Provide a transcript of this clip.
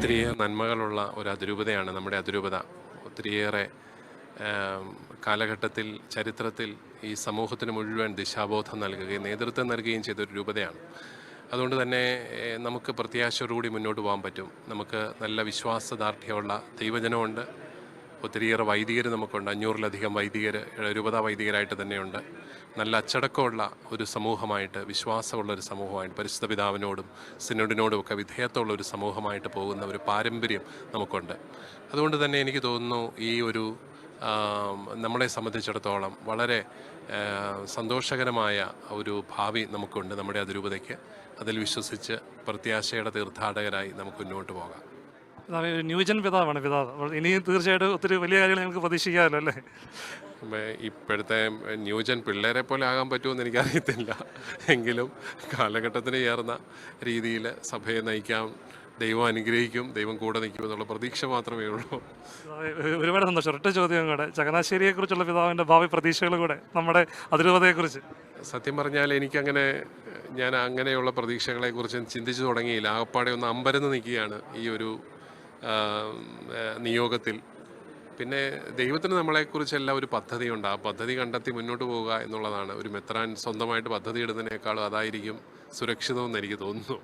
ഒത്തിരിയേറെ നന്മകളുള്ള ഒരു അതിരൂപതയാണ് നമ്മുടെ അതിരൂപത. ഒത്തിരിയേറെ കാലഘട്ടത്തിൽ ചരിത്രത്തിൽ ഈ സമൂഹത്തിന് മുഴുവൻ ദിശാബോധം നൽകുകയും നേതൃത്വം നൽകുകയും ചെയ്ത ഒരു രൂപതയാണ്. അതുകൊണ്ട് തന്നെ നമുക്ക് പ്രത്യാശയോടുകൂടി മുന്നോട്ട് പോകാൻ പറ്റും. നമുക്ക് നല്ല വിശ്വാസദാർഢ്യമുള്ള ദൈവജനമുണ്ട്. ഒത്തിരിയേറെ വൈദികർ നമുക്കുണ്ട്. അഞ്ഞൂറിലധികം വൈദികർ രൂപത വൈദികരായിട്ട് തന്നെയുണ്ട്. നല്ല അച്ചടക്കമുള്ള ഒരു സമൂഹമായിട്ട് വിശ്വാസമുള്ള ഒരു സമൂഹമായിട്ട് പരിശുദ്ധ പിതാവിനോടും സിനോഡിനോടും ഒക്കെ വിധേയത്വമുള്ള ഒരു സമൂഹമായിട്ട് പോകുന്ന ഒരു പാരമ്പര്യം നമുക്കുണ്ട്. അതുകൊണ്ട് തന്നെ എനിക്ക് തോന്നുന്നു ഈ ഒരു നമ്മളെ സംബന്ധിച്ചിടത്തോളം വളരെ സന്തോഷകരമായ ഒരു ഭാവി നമുക്കുണ്ട് നമ്മുടെ അതിരൂപതയ്ക്ക്. അതിൽ വിശ്വസിച്ച് പ്രത്യാശയുടെ തീർത്ഥാടകരായി നമുക്ക് മുന്നോട്ട് പോകാം. ഒരു ന്യൂജൻ പിതാവാണ് പിതാവ്. ഇനിയും തീർച്ചയായിട്ടും ഒത്തിരി വലിയ കാര്യങ്ങൾ നിങ്ങൾക്ക് പ്രതീക്ഷിക്കാമല്ലോ അല്ലേ? ഇപ്പോഴത്തെ ന്യൂജൻ പിള്ളേരെ പോലെ ആകാൻ പറ്റുമെന്ന് എനിക്കറിയത്തില്ല. എങ്കിലും കാലഘട്ടത്തിന് ചേർന്ന രീതിയിൽ സഭയെ നയിക്കാം ദൈവം അനുഗ്രഹിക്കും ദൈവം കൂടെ നിൽക്കും എന്നുള്ള പ്രതീക്ഷ മാത്രമേ ഉള്ളൂ. ഒരുപാട് സന്തോഷം. ഒറ്റ ചോദ്യം കൂടെ. ചങ്ങനാശ്ശേരിയെക്കുറിച്ചുള്ള പിതാവിന്റെ ഭാവി പ്രതീക്ഷകളും കൂടെ നമ്മുടെ അതിരൂപതയെക്കുറിച്ച്. സത്യം പറഞ്ഞാൽ എനിക്കങ്ങനെ ഞാൻ അങ്ങനെയുള്ള പ്രതീക്ഷകളെക്കുറിച്ച് ചിന്തിച്ചു തുടങ്ങിയില്ല. ആകപ്പാടെ ഒന്ന് അമ്പരന്ന് നിൽക്കുകയാണ് ഈ ഒരു നിയോഗത്തിൽ. പിന്നെ ദൈവത്തിന് നമ്മളെക്കുറിച്ചെല്ലാം ഒരു പദ്ധതിയുണ്ട്. ആ പദ്ധതി കണ്ടെത്തി മുന്നോട്ട് പോവുക എന്നുള്ളതാണ് ഒരു മെത്രാൻ സ്വന്തമായിട്ട് പദ്ധതി ഇടുന്നതിനേക്കാളും അതായിരിക്കും സുരക്ഷിതമെന്ന് എനിക്ക് തോന്നുന്നു.